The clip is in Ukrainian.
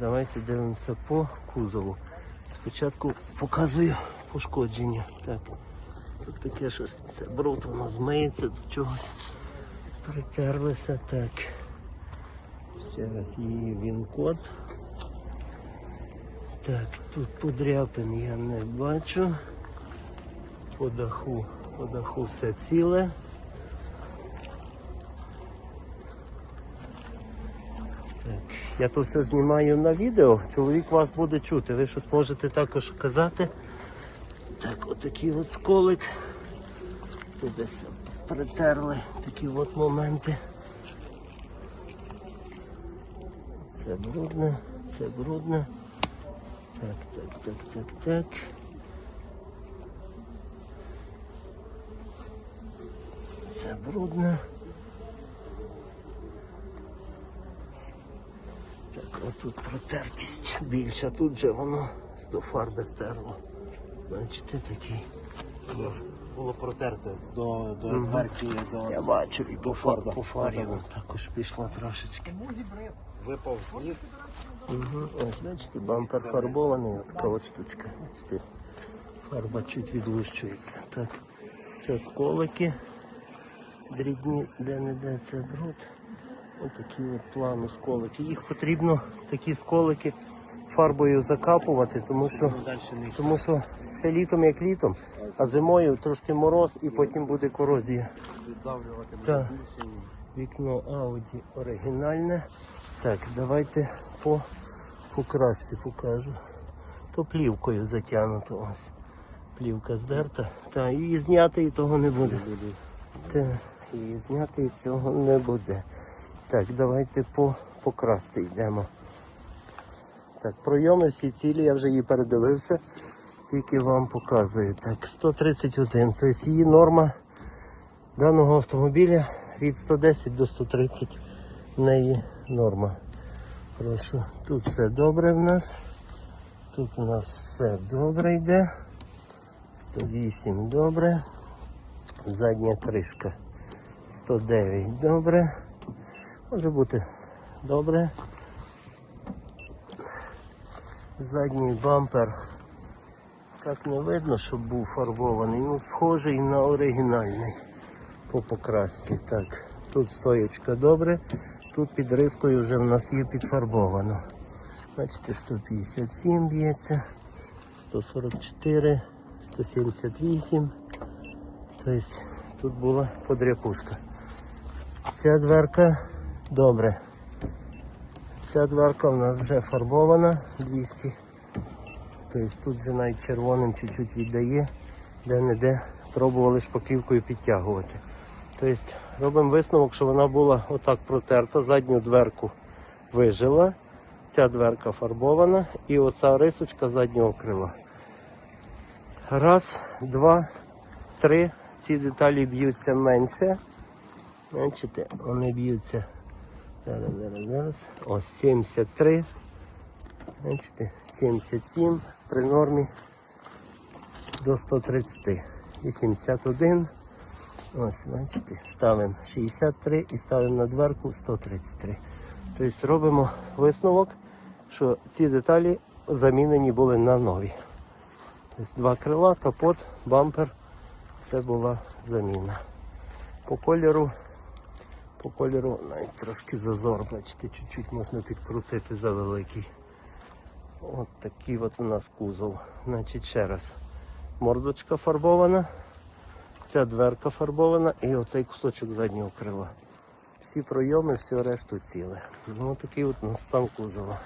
давайте дивимося по кузову. Спочатку показую пошкодження. Так. Тут таке щось, це бруд, воно змиється до чогось. Притерлося так. Ще раз її він-код. Так, тут подряпин я не бачу. По даху, по даху все ціле. Так, я то все знімаю на відео, чоловік вас буде чути, ви щось можете також казати. Так, отакий от сколик. Тут десь притерли такі от моменти. Це брудне, це брудне. Так, так, так, так, так. Це брудне. Так, отут протертість більша, тут же воно до фарби стерло. Бачите, такий. Було, протерте до, до дверки, до Я бачу і по, фар, фарда. по фарі Фарда. також пішла трошечки. випав сніг. Угу. Ось бачите, бампер фарбований, така от штучка. Бачите, фарба чуть відлущується. Так, це сколики. Дрібні, де не де це бруд. Ось такі от плану сколики. Їх потрібно такі сколики фарбою закапувати, тому що, Далі тому що ще літом як літом, а зимою трошки мороз і потім буде корозія. Так. Вікно Audi оригінальне. Так, давайте по, по красці покажу. То плівкою затягнуто ось. Плівка здерта. Та її зняти і того не буде. Та, її зняти і цього не буде. Так, давайте по, по красці йдемо. Так, пройоми всі цілі, я вже її передивився. Тільки вам показую. Так, 131. Тобто її норма даного автомобіля від 110 до 130 в неї норма. Прошу, тут все добре в нас. Тут у нас все добре йде. 108 добре. Задня кришка 109 добре. Може бути добре. Задній бампер. Так не видно, щоб був фарбований. Ну, схожий на оригінальний по покрасці. Так, тут стоєчка добре, тут під рискою вже в нас є підфарбовано. Бачите, 157 б'ється, 144, 178. Тобто тут була подряпушка. Ця дверка добре. Ця дверка в нас вже фарбована 200. Тобто тут вже навіть червоним чуть-чуть віддає, де-не-де пробували шпаклівкою підтягувати. Тобто робимо висновок, що вона була отак протерта, задню дверку вижила, ця дверка фарбована і оця рисочка заднього крила. Раз, два, три. Ці деталі б'ються менше. Бачите, вони б'ються. Зараз, зараз, зараз. Ось 73. Бачите, 77 при нормі до 130. 81. Ось, бачите, ставимо 63 і ставимо на дверку 133. Тобто робимо висновок, що ці деталі замінені були на нові. Тобто два крила, капот, бампер. Це була заміна. По кольору, по кольору навіть трошки зазор, бачите, чуть-чуть можна підкрутити за великий. От такий от у нас кузов. Значить, ще раз. Мордочка фарбована, ця дверка фарбована і оцей кусочок заднього крила. Всі пройоми, все решту ціле. Ну такий от у нас стан кузова.